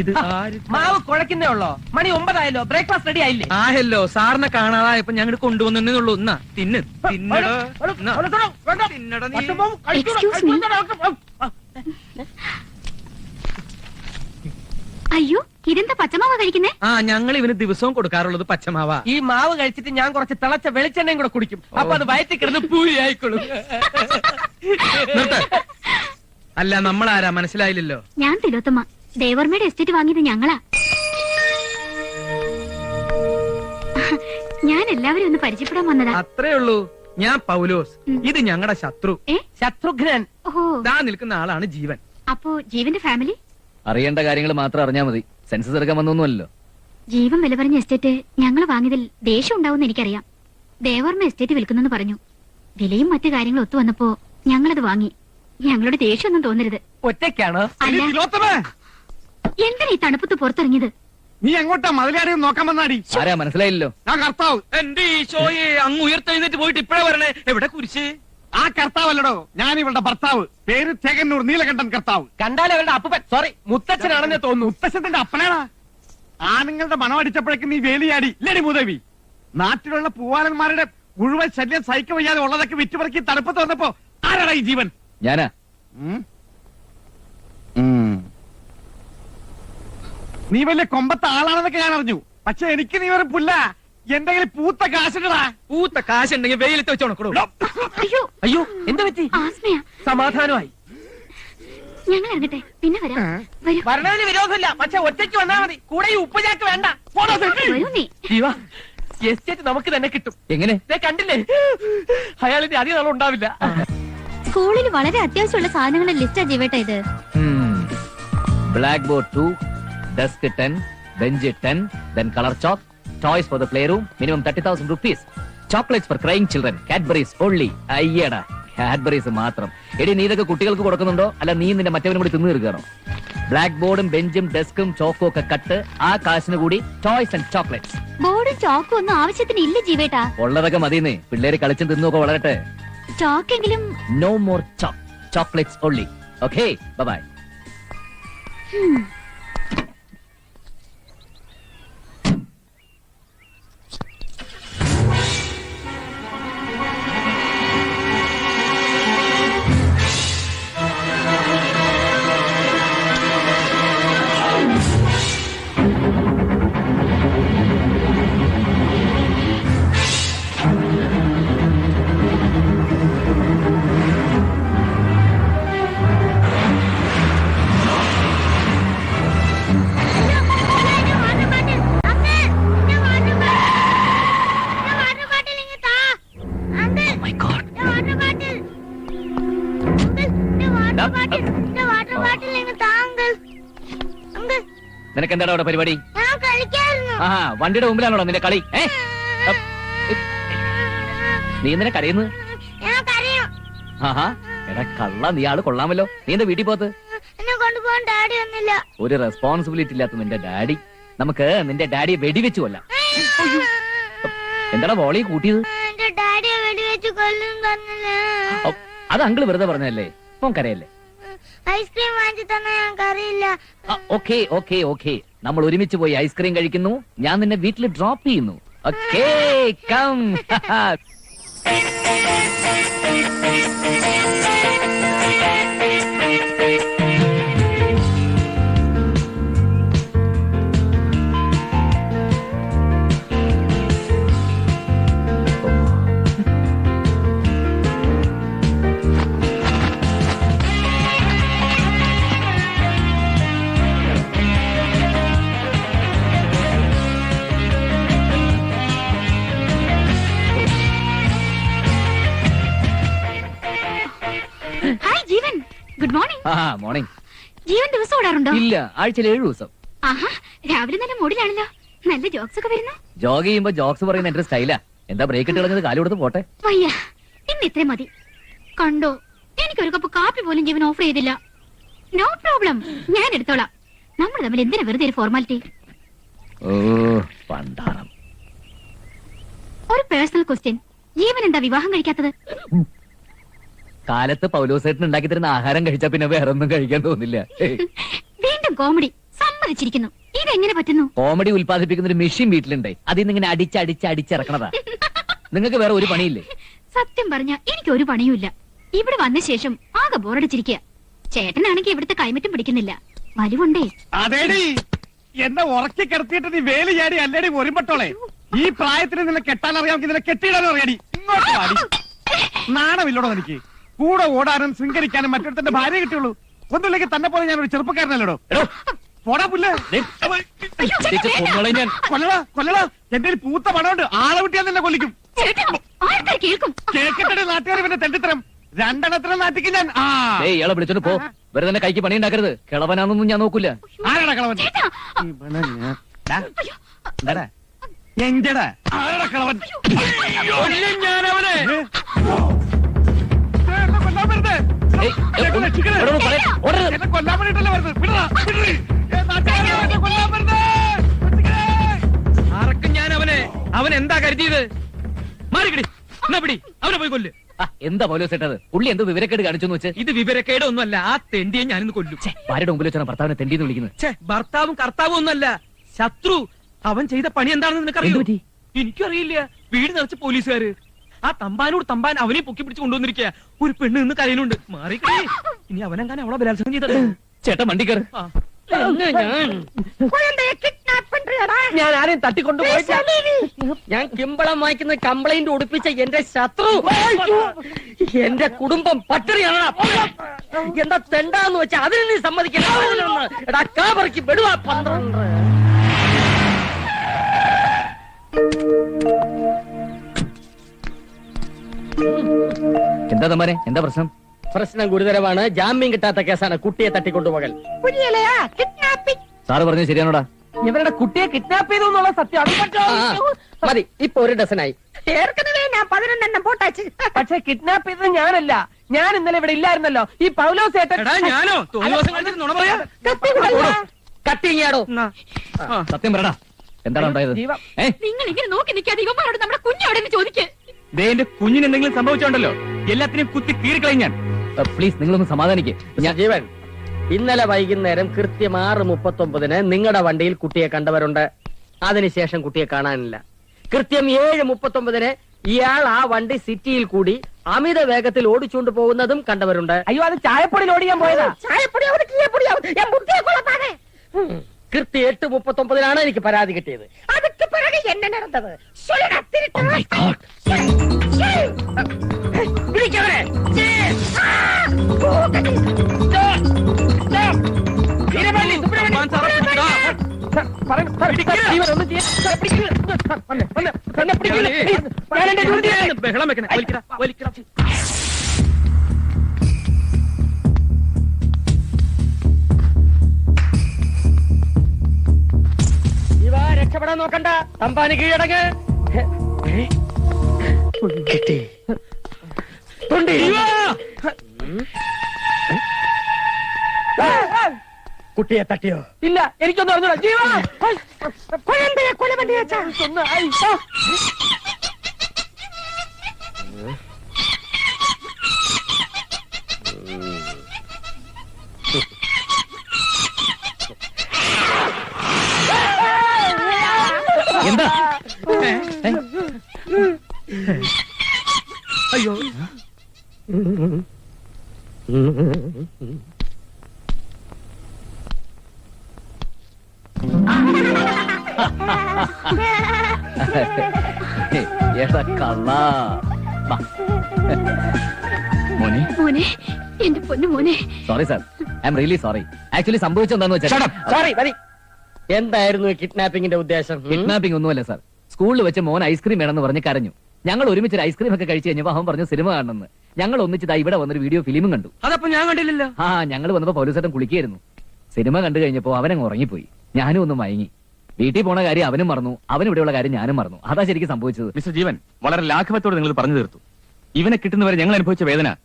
ഇത് ആര് മാവ് കുഴക്കുന്നേ ഉള്ളോ? മണി ഒമ്പതായല്ലോ. ബ്രേക്ക്ഫാസ്റ്റ് റെഡി ആയില്ലേ? ആയല്ലോ. സാറിനെ കാണാതായപ്പോ ഞങ്ങൾ കൊണ്ടുവന്നേ ഉള്ളൂ. എന്നാ തിന്ന്. അയ്യോ ഇതെന്താ പച്ചമാവ കഴിക്കുന്നേ? ആ ഞങ്ങൾ ഇവന് ദിവസവും കൊടുക്കാറുള്ളത് പച്ചമാവ. ഈ മാവ് കഴിച്ചിട്ട് ഞാൻ കുറച്ച് തിളച്ച വെളിച്ചെണ്ണയും കൂടെ കുടിക്കും. അപ്പൊ അത് വയറ്റിൽ കിടന്ന് പൂരി ആയിക്കോളും നമ്മൾ ആരാ നമ്മളാരാ? മനസ്സിലായില്ലല്ലോ. ഞാൻ തിലോത്തമ്മ. ദേവർമ്മയുടെ എസ്റ്റേറ്റ് വാങ്ങിയത് ഞങ്ങളാ. ഞാൻ എല്ലാവരും ഒന്ന് പരിചയപ്പെടാൻ വന്നതാ. അത്രേ ഉള്ളൂ. ഞാൻ പൗലോസ്. ഇത് ഞങ്ങളുടെ ശത്രു. ഏ? ശത്രുഘ്നൻ. ഓഹോ. ദാ നിൽക്കുന്ന ആളാണ് ജീവൻ. അപ്പോ ജീവന്റെ ഫാമിലി അറിയേണ്ട കാര്യങ്ങൾ മാത്രം അറിഞ്ഞാൽ മതി. സെൻസസ് എടുക്കാൻ വന്നൊന്നുമല്ലോ ജീവൻ വില പറഞ്ഞ എസ്റ്റേറ്റ് ഞങ്ങൾ വാങ്ങിയതിൽ ദേഷ്യം ഉണ്ടാവും എനിക്കറിയാം. ദേവർമ്മ എസ്റ്റേറ്റ് വിൽക്കുന്നെന്ന് പറഞ്ഞു. വിലയും മറ്റു കാര്യങ്ങളും ഒത്തു വന്നപ്പോ ഞങ്ങളത് വാങ്ങി. ഞങ്ങളുടെ ദേഷ്യമൊന്നും തോന്നരുത്. ഒറ്റയ്ക്കാണ്? അല്ല. എന്തിനാ ഈ തണുപ്പത്ത് പുറത്തിറങ്ങിയത്? നീ എങ്ങോട്ടാ മതിലാടി നോക്കാൻ വന്നാടി? ആരാ മനസ്സിലായില്ലോ ഞാൻ കർത്താവ്. എന്റെ ഈശോയെ അങ്ങ് ഉയർത്തെഴുന്നേറ്റ് പോയിട്ട് ഇപ്പഴേ വരണേ. എവിടെ കുരിശ്? ആ കർത്താവല്ലടോ. ഞാൻ ഇവളുടെ ഭർത്താവ്. പേര് തേകന്നൂർ നീലകണ്ഠൻ കർത്താവ്. കണ്ടാൽ അവരുടെ അപ്പൻ സോറി മുത്തച്ഛനാണെന്ന് തോന്നുന്നു. മുത്തശ്ശത്തിന്റെ അപ്പനാടാ ആണുങ്ങളുടെ മണം അടിച്ചപ്പോഴേക്ക് നീ വേലിയാടി. ഇല്ലടി മുതവി നാട്ടിലുള്ള പൂവാലന്മാരുടെ മുഴുവൻ ശല്യം സഹിക്ക വയ്യാതെ ഉള്ളതൊക്കെ വിറ്റുപറക്കി തണുപ്പത്ത് വന്നപ്പോ ആരാടാ ഈ ജീവൻ? ഞാനാ. നീ വലിയ കൊമ്പത്തെ ആളാണെന്നൊക്കെ ഞാൻ അറിഞ്ഞു. പക്ഷെ എനിക്ക് നീ ഒരു പുല്ല. എന്തെങ്കിലും പൂത്ത കാശുണ്ടടാ. പൂത്ത കാശുണ്ടെങ്കിൽ വെയിലത്ത് വെച്ച് ഉണക്കടോ അയ്യോ. അയ്യോ എന്താ പറ്റി? ആസ്മയാ. സമാധാനമായി. ഞങ്ങൾ ഇറങ്ങട്ടെ. പിന്നെ വരാം. വരൂ. വരണതിന് വിരോധമില്ല. പക്ഷെ ഒറ്റയ്ക്ക് വന്നാ മതി. കൂടെ ഈ ഉപ്പുചാക്ക് വേണ്ട. പോടാ സെട്ടി. വരൂ നീ. ജീവ എസ്റ്റേറ്റ് നമുക്ക് തന്നെ കിട്ടും. എങ്ങനെ? കണ്ടില്ലേ? അയാളിന്റെ അധികം നാളും ഉണ്ടാവില്ല. സ്കൂളിൽ വളരെ അത്യാവശ്യമുള്ള സാധനങ്ങളുടെ ലിസ്റ്റാ ജീവേട്ട ഇത്. Black board two desk ten bench ten then colour chalk toys for the play room minimum thirty thousand rupees chocolates for crying children Cadbury's only അയ്യടാ കാഡ്ബറീസ് മാത്രം. എടി നീ ഇതൊക്കെ കുട്ടികൾക്ക് കൊടുക്കുന്നുണ്ടോ? അല്ല നീ നിന്റെ മറ്റവനും കൂടി തിന്നു തീർക്കണോ ബ്ലാക്ക് ബോർഡും ബെഞ്ചും ഡെസ്കും ചോക്കും ഒക്കെ കട്ട് ആ കാശിന് കൂടി ടോയ്സ് ആൻഡ് ചോക്ലേറ്റ്സ് ബോർഡും ചോക്കും ഒന്നും ആവശ്യത്തിന് ഇല്ല ജീവേട്ടാ. ഉള്ളതൊക്കെ മതിയെന്നേ. പിള്ളേര് കളിച്ചും തിന്നൊക്കെ വളരട്ടെ. ചോക്കെങ്കിലും no more chocolates only okay bye നിനക്ക് എന്താണ് അവിടെ പരിപാടി? ആ വണ്ടിയുടെ മുമ്പിലാണോ നിന്റെ കളി. ഏ? നീ എന്തിനാ കരയുന്നത് ആഹാ എടാ കള്ള നീ ആൾ കൊള്ളാമല്ലോ. നീ എന്താ വീട്ടിൽ പോത്ത് ഒരു റെസ്പോൺസിബിലിറ്റി ഇല്ലാത്ത നിന്റെ ഡാഡി. നമുക്ക് നിന്റെ ഡാഡിയെ വെടിവെച്ചു കൊല്ലാം. എന്താണ് വോളി കൂട്ടിയത്? എന്റെ അത് അങ്കിൾ വെറുതെ പറഞ്ഞല്ലേ മോൻ കരയല്ലേ? ഐസ്ക്രീം വാങ്ങി തന്നെ ഞങ്ങൾക്കറിയില്ല. Okay okay okay. നമ്മൾ ഒരുമിച്ച് പോയി ഐസ്ക്രീം കഴിക്കുന്നു. ഞാൻ നിന്നെ വീട്ടിൽ ഡ്രോപ്പ് ചെയ്യുന്നു. Okay come hi Jeevan good morning ആ മോർണിംഗ് ജീവൻ ദിവസം ഓടാറുണ്ടോ? ഇല്ല ആഴ്ചയിൽ ഏഴ് ദിവസം. ആഹാ രാവിലെ നല്ല മൂടിലാണല്ലോ. നല്ല ജോക്സ് ഒക്കെ വരുന്നു. ജോഗ് ചെയ്യുമ്പോ ജോക്സ് പറയുന്ന എന്റെ സ്റ്റൈലാ എന്താ ബ്രേക്ക് ഇട്ട് കളഞ്ഞത് കാലു കൊടുത്ത് പോട്ടെ. വയ്യ ഇന്ന് ഇത്രയും മതി. കണ്ടോ എനിക്ക് ഒരു കപ്പ് കാപ്പി പോലും ജീവൻ ഓഫർ ചെയ്തില്ല. നോ പ്രോബ്ലം ഞാൻ എടുത്തോളാം. നമ്മൾ തമ്മിൽ എന്തിനാ വെറുതെ ഒരു ഫോർമാലിറ്റി ഓ പണ്ടാറം ഒരു പേഴ്സണൽ ക്വസ്റ്റ്യൻ ജീവൻ എന്താ വിവാഹം കഴിക്കാത്തത്? കാലത്ത് പൗലോസേട്ടൻ ഉണ്ടാക്കി തരുന്ന ആഹാരം കഴിച്ചാ പിന്നെ വേറെ ഒന്നും കഴിക്കാൻ തോന്നില്ല. വീണ്ടും കോമഡി. സമ്മതിച്ചിരിക്കുന്നു. ഇതെങ്ങനെ പറ്റുന്നു? കോമഡി ഉൽപ്പാദിപ്പിക്കുന്ന ഒരു മെഷീൻ വീട്ടിലുണ്ട്. അതിൽ നിന്ന് ഇങ്ങനെ അടിച്ച് അടിച്ച് അടിച്ചിറക്കണതാ നിങ്ങൾക്ക് വേറെ ഒരു പണിയില്ലേ? സത്യം പറഞ്ഞ എനിക്ക് ഒരു പണിയുമില്ല. ഇവിടെ വന്ന ശേഷം ആകെ ബോറടിച്ചിരിക്കുക ചേട്ടനാണെങ്കിൽ ഇവിടുത്തെ കൈമറ്റം പിടിക്കുന്നില്ല. വലിവുണ്ടേ. അതേടി. എന്നെ ഉറക്കി കിടത്തിയിട്ട് നീ വേലി ചാടി അല്ലേടി ഒരുമ്പട്ടോളെ? ഈ പ്രായത്തിന് നിന്നെ കെട്ടാൻ അറിയാമെങ്കിൽ നിന്നെ കെട്ടിയിടാനും അറിയാടി ഇങ്ങോട്ട് വാടി. നാണമില്ലോടോ എനിക്ക് കൂടെ ഓടാനും ശൃംഗരിക്കാനും മറ്റൊരുത്തന്റെ ഭാര്യ കിട്ടിയുള്ളൂ. ഒന്നുമില്ലെങ്കിൽ തന്നെ പോലെ ഞാൻ ഒരു ചെറുപ്പക്കാരനല്ലോ പോടാ പുല്ലേ. കൊല്ലടാ കൊല്ലടാ. എന്റെ ഒരു പൂത്ത പണമുണ്ട്. ആളെ വിട്ടിയാൽ നിന്നെ കൊല്ലിക്കും. ചേട്ടാ കേൾക്കും? കേക്കട്ടെ നാട്ടുകാർ പിന്നെ തെണ്ടിത്തരം. രണ്ടെണ്ണത്തിനും നാട്ടിക്ക് ഞാൻ ഇയാളെ വിളിച്ചോണ്ട് പോ. വെറുതെ തന്നെ കൈക്ക് പണി ഉണ്ടാക്കരുത് കിളവനാന്നൊന്നും ഞാൻ നോക്കൂല. ആരാടാ കിളവൻ? ഞാൻ-? എഞ്ചടാ ആരാടാ കിളവൻ കൊല്ലും ഞാനവനെ. കൊല്ലാൻ വേണ്ടിട്ടല്ലേ വരുന്നത്? വിടറി. എന്നെ കൊല്ലാൻ വരുന്നേ. രക്ഷിക്കണേ. ആർക്കും ഞാൻ അവനെ അവൻ എന്താ കരുതിയത്? മാറിക്കടി. എന്നാ പിടി അവനെ പോയി കൊല്ല്. ആ, എന്താ പോലീസ് ഇട്ടത് പുള്ളി എന്ത് വിവരക്കേട് കാണിച്ചു വെച്ച്? ഇത് വിവരക്കേട് ഒന്നുമല്ല ആ തെണ്ടിയെ ഞാനിന്ന് കൊല്ലും. ഭാര്യയുടെ മുമ്പിൽ വെച്ചാണ് ഭർത്താവിനെ തെണ്ടിന്ന് വിളിക്കുന്നത്. ഛേ ഭർത്താവും കർത്താവും ഒന്നല്ല. ശത്രു അവൻ ചെയ്ത പണി എന്താണെന്ന് നിനക്കറിയോ? എനിക്കും അറിയില്ല വീട് നിറച്ച് പോലീസുകാര്. ആ തമ്പാനോട് തമ്പാൻ അവനെ പൊക്കി പിടിച്ച് കൊണ്ടുവന്നിരിക്കുക ഒരു പെണ്ണ് ഇന്ന് കരയിലുണ്ട് മാറിക്കേ. ഇനി അവനെങ്ങനെ അവളെ ബലാത്സംഗം ചെയ്തത് ചേട്ടാ വണ്ടി ആ. ഞാൻ? ആരെയും തട്ടിക്കൊണ്ടു ഞാൻ കിമ്പളം വായിക്കുന്ന കംപ്ലൈന്റ് ഒടിപ്പിച്ച എന്റെ ശത്രു. എന്റെ കുടുംബം പട്ടിണിയാണ്. എന്താ തെണ്ടാന്ന് വെച്ചാ അതിന് നീ സമ്മതിക്കണം എടാ കാപറയ്ക്ക് വിടുവാ പന്ത്രണ്ട്. എന്താ തമ്മാരെ? എന്താ പ്രശ്നം? പ്രശ്നം ഗുരുതരമാണ്. ജാമ്യം കിട്ടാത്ത കേസാണ് കുട്ടിയെ തട്ടിക്കൊണ്ടുപോകൽ സാറ് പറഞ്ഞത് ശരിയാണോടാ? ഇവരുടെ കുട്ടിയെ കിഡ്നാപ്പ് ചെയ്തു എന്നുള്ള സത്യം. മതി ഇപ്പൊ ഒരു ഡസനായി. പക്ഷെ കിഡ്നാപ്പ് ചെയ്തത് ഞാനല്ല. ഞാൻ ഇന്നലെ ഇവിടെ ഇല്ലായിരുന്നല്ലോ. ഈ പൗലോസ് ഏട്ടൻ എടാ ഞാനോ. ആ. സത്യം പറയടാ. എന്താണ് ഉണ്ടായത്? നിങ്ങൾ ഇങ്ങനെ നോക്കി നിൽക്കാതെ ഇവന്മാരോട് നമ്മുടെ കുഞ്ഞവിടെ ചോദിക്കേ. ദേ എന്റെ കുഞ്ഞിന് എന്തെങ്കിലും സംഭവിച്ചോണ്ടല്ലോ. എല്ലാത്തിനെയും കുത്തി കീറിക്കളയും ഞാൻ. പ്ലീസ് നിങ്ങളൊന്ന് സമാധാനിക്കേ. ഞാൻ ജീവൻ ഇന്നലെ വൈകുന്നേരം കൃത്യം ആറ് മുപ്പത്തി ഒമ്പതിന് നിങ്ങളുടെ വണ്ടിയിൽ കുട്ടിയെ കണ്ടവരുണ്ട്. അതിനുശേഷം കുട്ടിയെ കാണാനില്ല. കൃത്യം ഏഴ് മുപ്പത്തി ഒമ്പതിന് ഇയാൾ ആ വണ്ടി സിറ്റിയിൽ കൂടി അമിത വേഗത്തിൽ ഓടിച്ചുകൊണ്ട് പോകുന്നതും കണ്ടവരുണ്ട്. അയ്യോ അത് ചായപ്പൊടി ഓടിക്കാൻ പോയതാ. കൃത്യം എട്ട് മുപ്പത്തി ഒമ്പതിനാണ് എനിക്ക് പരാതി കിട്ടിയത്. உனக்கு என்ன நடந்தது சொல்லுடா திருட்டு Oh my God. രക്ഷപ്പെടാൻ നോക്കണ്ട തമ്പാന് കീഴടങ്ങ് കിട്ടി തൊണ്ടി. കുട്ടിയെ തട്ടിയോ ഇല്ല എനിക്കൊന്നും അറിഞ്ഞൂടാ ജീവ ഒന്ന് അയ്യോ. അയ്യോ. കള്ള മോനെ. മോനെ എന്റെ പൊന്നു മോനെ. Sorry sir I am really sorry actually സംഭവിച്ചെന്താന്ന് വെച്ചാൽ സോറി മതി എന്തായിരുന്നു കിഡ്നാപ്പിംഗിന്റെ ഉദ്ദേശം? കിഡ്നാപ്പിംഗ് ഒന്നുമല്ല സാർ സ്കൂളിൽ വെച്ച് മോൻ ഐസ്ക്രീം വേണമെന്ന് പറഞ്ഞ് കരഞ്ഞു. ഞങ്ങൾ ഒരുമിച്ച് ഐസ്ക്രീം ഒക്കെ കഴിച്ചു കഴിഞ്ഞപ്പോ അവൻ പറഞ്ഞു സിനിമ കാണണമെന്ന്. ഞങ്ങൾ ഒന്നിച്ചതാ ഇവിടെ വന്നൊരു വീഡിയോ ഫിലിമും കണ്ടു. അതപ്പോ ഞാൻ കണ്ടില്ലല്ലോ. ആ ഞങ്ങൾ വന്നപ്പോ പോലീസേട്ടൻ കുളിക്കായിരുന്നു. സിനിമ കണ്ടു കഴിഞ്ഞപ്പോ അവനങ്ങ് ഉറങ്ങിപ്പോയി. ഞാനും ഒന്ന് മയങ്ങി. വീട്ടിൽ പോണ കാര്യം അവനും മറന്നു. അവൻ ഇവിടെയുള്ള കാര്യം ഞാനും മറന്നു. അതാ ശരിക്കും സംഭവിച്ചത്. മിസ്റ്റർ ജീവൻ വളരെ ലാഘവത്തോടെ നിങ്ങൾ പറഞ്ഞു തീർത്തു. ഇവനെ കിട്ടുന്നവരെ ഞങ്ങൾ അനുഭവിച്ച വേദന.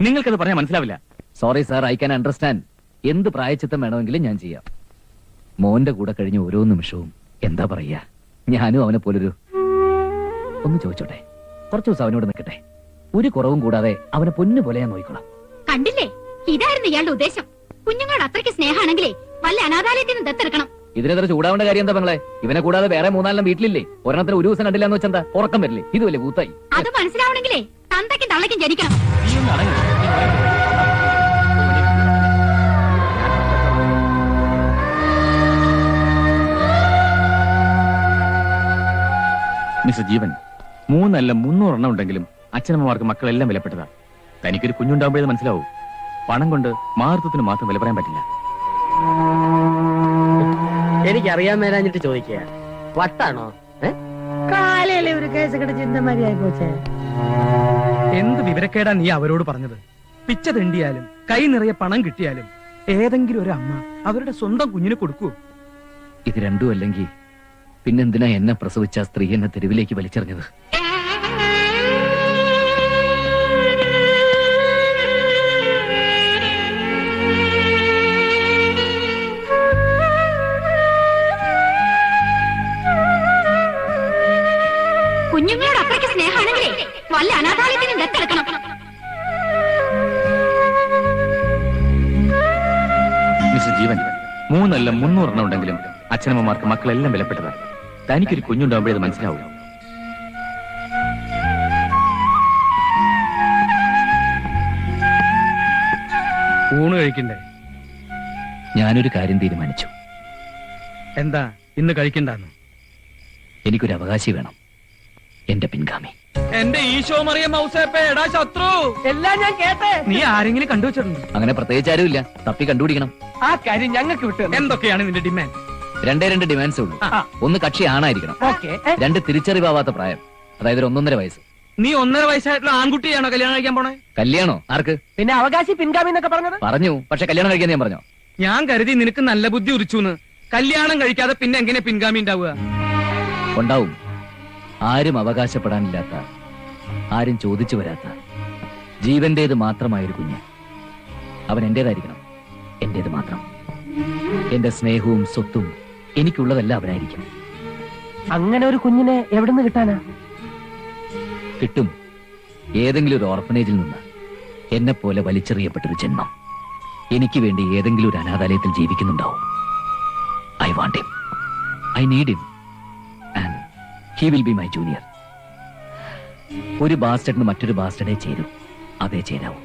നിങ്ങൾക്കത് പറഞ്ഞാൽ മനസ്സിലാവില്ല. Sorry sir I can understand എന്ത് പ്രായച്ചിത്തം വേണമെങ്കിലും ഞാൻ ചെയ്യാം. മോന്റെ കൂടെ കഴിഞ്ഞ ഓരോ നിമിഷവും എന്താ പറയാ ഞാനും അവനെ പോലൊരു ഒന്ന് ചോദിച്ചോട്ടെ. കുറച്ചു ദിവസം അവനോട് നിൽക്കട്ടെ. ഒരു കുറവും കൂടാതെ അവനെ പൊന്നു പോലെ ഞാൻ നോക്കിക്കോളാം കണ്ടില്ലേ? ഇതായിരുന്നു ഇയാളുടെ ഉദ്ദേശം. കുഞ്ഞുങ്ങളോട് അത്രയ്ക്ക് സ്നേഹമാണെങ്കിലേ വല്ല അനാഥാലയത്തിൽ നിന്ന് ദത്തെടുക്കണം. ഇതിനെത്ര ചൂടാവേണ്ട കാര്യം എന്താ പെങ്ങളെ? ഇവനെ കൂടാതെ വേറെ മൂന്നാലെണ്ണം വീട്ടിലില്ലേ? ഒരെണ്ണത്തിന് ഒരു ദിവസം കണ്ടില്ല എന്ന് വെച്ചാ ഉറക്കം വരില്ലേ? ഇത് വലിയ കൂത്തായി. അത് മനസ്സിലാവണമെങ്കിലേ തന്തയ്ക്കും തള്ളയ്ക്കും ജനിക്കണം. മിസ്റ്റർ ജീവൻ മൂന്നല്ല മുന്നൂറെണ്ണം ഉണ്ടെങ്കിലും അച്ഛനമ്മമാർക്ക് മക്കളെല്ലാം വിലപ്പെട്ടതാ. തനിക്കൊരു കുഞ്ഞുണ്ടാകുമ്പോഴേ മനസ്സിലാവും. പണം കൊണ്ട് മാർത്തത്തിന് മാത്രം വില പറയാൻ പറ്റില്ല. എനിക്കറിയാൻ മേലാഞ്ഞിട്ട് ചോദിക്കുക. വട്ടാണോ? കാലയിലെ ഒരു കേസ് പോച്ചേ. എന്ത് വിവരക്കേടാ നീ അവരോട് പറഞ്ഞത്? പിച്ച തെണ്ടിയാലും കൈ നിറയെ പണം കിട്ടിയാലും ഏതെങ്കിലും ഒരു അമ്മ അവരുടെ സ്വന്തം കുഞ്ഞിന് കൊടുക്കൂ. ഇത് രണ്ടും അല്ലെങ്കിൽ പിന്നെന്തിനാ എന്നെ പ്രസവിച്ച ആ സ്ത്രീ എന്നെ തെരുവിലേക്ക് വലിച്ചെറിഞ്ഞത്? കുഞ്ഞുങ്ങളോട് അത്രയ്ക്ക് സ്നേഹമാണെങ്കിലേ വല്ല അനാഥാലയത്തിനും ദത്തെടുക്കണം മിസ്റ്റർ ജീവൻ മൂന്നല്ല മുന്നൂറെണ്ണം ഉണ്ടെങ്കിലും അച്ഛനമ്മമാർക്ക് മക്കളെല്ലാം വിലപ്പെട്ടതാ തനിക്കൊരു കുഞ്ഞുണ്ടാവുമ്പോഴേ അത് മനസ്സിലാവൂ. ഊണ് കഴിക്കണ്ടേ? ഞാനൊരു കാര്യം തീരുമാനിച്ചു. എന്താ? ഇന്ന് കഴിക്കണ്ടെന്ന്? എനിക്കൊരു അവകാശി വേണം. എന്റെ പിൻഗാമി. എന്റെ ഈശോ മറിയ മൗസേപ്പേ എടാ ശത്രു. എല്ലാം ഞാൻ കേട്ടേ. നീ ആരെങ്കിലും കണ്ടുവച്ചിട്ടുണ്ട്? അങ്ങനെ പ്രത്യേകിച്ച് ആരുമില്ല. തപ്പി കണ്ടുപിടിക്കണം. ആ കാര്യം ഞങ്ങൾക്ക് വിട്ടു എന്തൊക്കെയാണ് നിന്റെ ഡിമാൻഡ്? രണ്ടേ രണ്ട് ഡിമാൻഡ്സ് ഉള്ളൂ. ഒന്ന് കക്ഷി ആണായിരിക്കണം. ഓക്കെ. രണ്ട് തിരിച്ചറിവാവാത്ത പ്രായം. അതായത് ഒരു ഒന്നൊന്നര വയസ്സ്. നീ ഒന്നര വയസ്സായിട്ടുള്ള ആൺകുട്ടിയാണോ കല്യാണം കഴിക്കാൻ പോണേ? കല്യാണോ? ആർക്ക്? പിന്നെ അവകാശി പിൻഗാമി എന്നൊക്കെ പറഞ്ഞത്? പറഞ്ഞു. പക്ഷെ കല്യാണം കഴിക്കാൻ ഞാൻ പറഞ്ഞോ? ഞാൻ കരുതി നിനക്ക് നല്ല ബുദ്ധി ഉറിച്ചു കല്യാണം കഴിക്കാതെ പിന്നെ എങ്ങനെ പിൻഗാമി ഉണ്ടാവുക? ഉണ്ടാവും. ആരും അവകാശപ്പെടാനില്ലാത്ത ആരും ചോദിച്ചു വരാത്ത ജീവന്റേത് മാത്രമായൊരു കുഞ്ഞ്. അവൻ എന്റേതായിരിക്കണം എന്റേത് മാത്രം. എന്റെ സ്നേഹവും സ്വത്തും എനിക്കുള്ളതെല്ലാം അവനായിരിക്കും. അങ്ങനെ ഒരു കുഞ്ഞിനെ എവിടുന്ന് കിട്ടാനാ? കിട്ടും. ഏതെങ്കിലും ഒരു ഓർഫനേജിൽ നിന്ന് എന്നെ പോലെ വലിച്ചെറിയപ്പെട്ടൊരു ജന്മം. എനിക്ക് വേണ്ടി ഏതെങ്കിലും ഒരു അനാഥാലയത്തിൽ ജീവിക്കുന്നുണ്ടാവും. I want him I need him and he will be my junior ഒരു ബാസ്റ്റഡിന് മറ്റൊരു ബാസ്റ്റഡേ ചേരൂ. അതേ ചേരാവൂ.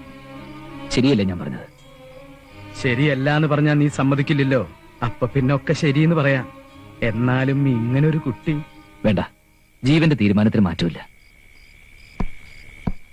ശരിയല്ലേ ഞാൻ പറഞ്ഞത്? ശരിയല്ല എന്ന് പറഞ്ഞാൽ നീ സമ്മതിക്കില്ലല്ലോ. അപ്പൊ ഒക്കെ ശരിയെന്ന് പറയാം. എന്നാലും ഇങ്ങനൊരു കുട്ടി വേണ്ട. ജീവന്റെ തീരുമാനത്തിന് മാറ്റമില്ല.